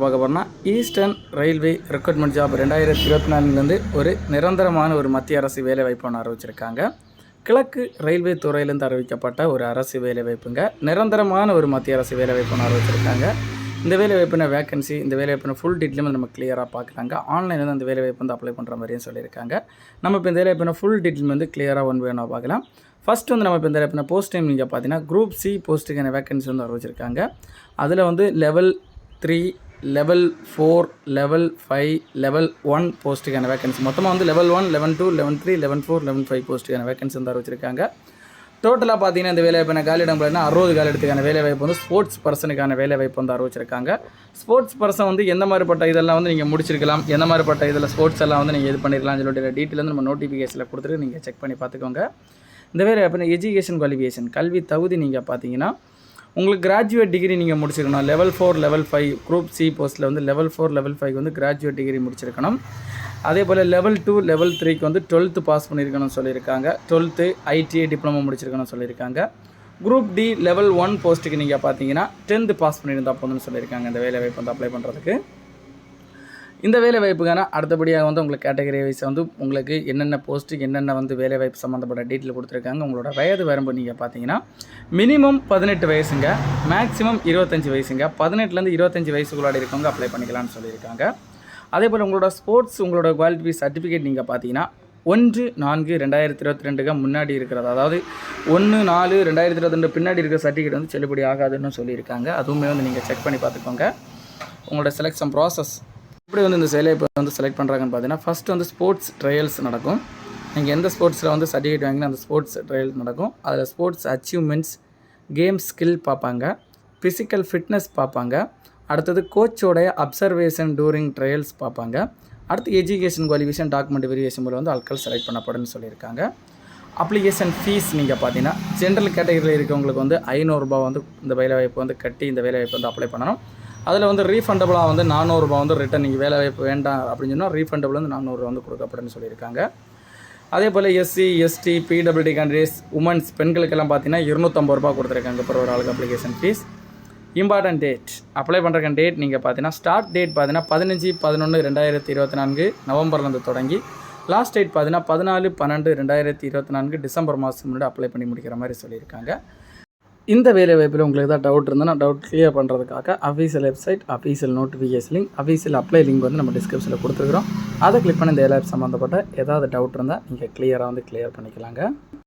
பார்க்க போகிறோம்னா eastern railway recruitment job ரெண்டாயிரத்தி இருபத்தி நாலுலேருந்து ஒரு நிரந்தரமான ஒரு மத்திய அரசு வேலை வாய்ப்பு ஒன்று அறிவிச்சிருக்காங்க. கிழக்கு ரயில்வே துறையிலேருந்து அறிவிக்கப்பட்ட ஒரு அரசு வேலை வாய்ப்புங்க நிரந்தரமான ஒரு மத்திய அரசு வேலை வாய்ப்பு ஒன்று அறிவிச்சிருக்காங்க. இந்த வேலை வாய்ப்புன வேகன்சி இந்த வேலை வாய்ப்புன ஃபுல் டீட்டெயிலும் நம்ம கிளியராக பார்க்குறாங்க ஆன்லைனில் வந்து அந்த வேலை வாய்ப்பு வந்து அப்ளை பண்ணுற மாதிரியும் சொல்லியிருக்காங்க. நம்ம இப்போ இந்த வேலைவாய்ப்பின ஃபுல் டீட்டெயில் வந்து கிளியராக ஒன் வேணும் பார்க்கலாம். ஃபஸ்ட்டு வந்து நம்ம இப்போ இந்த வேலை போஸ்ட் டைம் நீங்கள் பார்த்தீங்கன்னா குரூப் சி போஸ்ட்டுக்கான வேகன்சி வந்து அறிவிச்சிருக்காங்க. அதில் வந்து level three level four level five level one போஸ்ட்டுக்கான vacancy மொத்தமாக வந்து level one level two level three level four level five போஸ்ட்டுக்கான vacancy வந்து அறிவிச்சிருக்காங்க. டோட்டலாக பார்த்தீங்கன்னா இந்த வேலைவாய்ப்பு காலியிடம் பார்த்தீங்கன்னா அறுபது காலிடத்துக்கான வேலைவாய்ப்பு வந்து ஸ்போர்ட்ஸ் பர்சனுக்கான வேலைவாய்ப்பு வந்து அறிவிச்சிருக்காங்க. ஸ்போர்ட்ஸ் பர்சன் வந்து எந்த மாதிரிப்பட்ட இதெல்லாம் வந்து நீங்கள் முடிச்சிருக்கலாம் எந்த மாதிரிப்பட்ட இதில் ஸ்போர்ட்ஸ் எல்லாம் வந்து நீங்கள் இது பண்ணிருக்கலாம் சொல்லிட்டு டீட்டெயில் வந்து நம்ம நோட்டிஃபிகேஷனில் கொடுத்துட்டு நீங்கள் செக் பண்ணி பார்த்துக்கோங்க. இந்த வேலை எஜுகேஷன் குவாலிஃபிகேஷன் கல்வி தகுதி நீங்கள் பார்த்தீங்கன்னா உங்களுக்கு கிராஜுவேட் டிகிரி நீங்கள் முடிச்சிருக்கணும். Level four level five group C போஸ்ட்டில் வந்து லெவல் ஃபோர் லெவல் ஃபைவ் வந்து கிராஜுவேட் டிகிரி முடிச்சிருக்கணும். அதே போல் லெவல் டூ லெவல் த்ரீக்கு வந்து டுவெல்த்து பாஸ் பண்ணியிருக்கணும்னு சொல்லியிருக்காங்க. டுவெல்த்து ஐடிஐ டிப்ளமோ முடிச்சிருக்கணும்னு சொல்லியிருக்காங்க. குரூப் டி லெவல் ஒன் போஸ்ட்டுக்கு நீங்கள் பார்த்தீங்கன்னா டென்த்து பாஸ் பண்ணியிருந்தா போதும்னு சொல்லியிருக்காங்க. இந்த வேலை வாய்ப்பு வந்து அப்ளை பண்ணுறதுக்கு இந்த வேலை வாய்ப்புக்கான அடுத்தபடியாக வந்து உங்களுக்கு கேட்டகரி வைஸ் வந்து உங்களுக்கு என்னென்ன போஸ்ட்டு என்னென்ன வந்து வேலை வாய்ப்பு சம்மந்தப்பட்ட டீட்டெயில் கொடுத்துருக்காங்க உங்களோட வயது வரம்பு நீங்கள் பார்த்தீங்கன்னா மினிமம் பதினெட்டு வயசுங்க மேக்ஸிமம் இருபத்தஞ்சி வயசுங்க. பதினெட்டுலேருந்து இருபத்தஞ்சி வயசுக்குள்ளாடி இருக்கவங்க அப்ளை பண்ணிக்கலாம்னு சொல்லியிருக்காங்க. அதே போல் உங்களோட ஸ்போர்ட்ஸ் உங்களோட குவாலிட்டி சர்டிஃபிகேட் நீங்கள் பார்த்தீங்கன்னா ஒன்று நான்கு ரெண்டாயிரத்தி இருபத்தி ரெண்டுக்கு முன்னாடி இருக்கிறது? அதாவது ஒன்று நாலு ரெண்டாயிரத்தி இருபத்தி ரெண்டு பின்னாடி இருக்கிற சர்டிஃபிகேட் வந்து செல்லுபடி ஆகாதுன்னு சொல்லியிருக்காங்க. அதுவுமே வந்து நீங்கள் செக் பண்ணி பார்த்துக்கோங்க. உங்களோட செலெக்ஷன் ப்ராசஸ் எப்படி வந்து இந்த சேலை இப்போ வந்து செலக்ட் பண்ணுறாங்கன்னு பார்த்தீங்கன்னா ஃபஸ்ட்டு வந்து ஸ்போர்ட்ஸ் ட்ரையல்ஸ் நடக்கும். நீங்கள் எந்த ஸ்போர்ட்ஸில் வந்து சர்டிஃபிகேட் வாங்கினா அந்த ஸ்போர்ட்ஸ் ட்ரையல் நடக்கும். அதில் ஸ்போர்ட்ஸ் அச்சீவ்மெண்ட்ஸ் கேம் ஸ்கில் பார்ப்பாங்க. ஃபிசிக்கல் ஃபிட்னஸ் பார்ப்பாங்க. அடுத்தது கோச்சோடைய அப்சர்வேஷன் டூரிங் ட்ரையல்ஸ் பார்ப்பாங்க. அடுத்து எஜுகேஷன் குவாலிஃபிகேஷன் டாக்குமெண்ட் வெரிஃபிகேஷன் மூலம் வந்து ஆட்கள் செலக்ட் பண்ணப்படும்னு சொல்லியிருக்காங்க. அப்ளிகேஷன் ஃபீஸ் நீங்கள் பார்த்தீங்கன்னா ஜென்ரல் கேட்டகரியில் இருக்கவங்களுக்கு வந்து ஐநூறுரூபா வந்து இந்த வேலைவாய்ப்பு வந்து கட்டி இந்த வேலைவாய்ப்பு வந்து அப்ளை பண்ணணும். அதில் வந்து ரீஃபண்டபுளாக வந்து நானூறுரூபா வந்து ரிட்டன் நீங்கள் வேலை வாய்ப்பு வேண்டாம் அப்படின்னு சொன்னால் ரீஃபண்டபுள் வந்து நானூறுரூவா வந்து கொடுக்கப்படும்னு சொல்லியிருக்காங்க. அதே போல் SC ST PWD candidates womens பெண்களுக்கெல்லாம் பார்த்தீங்கன்னா இருநூற்றம்பது ரூபா கொடுத்துருக்காங்க இப்போ ஒரு ஆளுக்கு application fee important date apply பண்ணுறக்க date நீங்கள் பார்த்தீங்கன்னா ஸ்டார்ட் டேட் பார்த்தீங்கன்னா பதினஞ்சு பதினொன்று ரெண்டாயிரத்தி இருபத்தி நான்கு நவம்பர்லேருந்து தொடங்கி லாஸ்ட் டேட் பார்த்தீங்கன்னா பதினாலு பன்னெண்டு ரெண்டாயிரத்தி இருபத்தி நான்கு டிசம்பர் மாதம் முன்னாடி அப்ளை பண்ணி முடிக்கிற மாதிரி சொல்லியிருக்காங்க. இந்த வேலை வாய்ப்பில் உங்களுக்கு ஏதாவது டவுட் இருந்ததுன்னா டவுட் கிளியர் பண்ணுறதுக்காக official website official notification link official apply link வந்து நம்ம டிஸ்கிரிப்ஷனில் கொடுத்துருக்குறோம். அதை கிளிக் பண்ணி இந்த வேலை சம்மந்தப்பட்ட ஏதாவது டவுட் இருந்தால் நீங்கள் கிளியராக வந்து கிளியர் பண்ணிக்கலாங்க.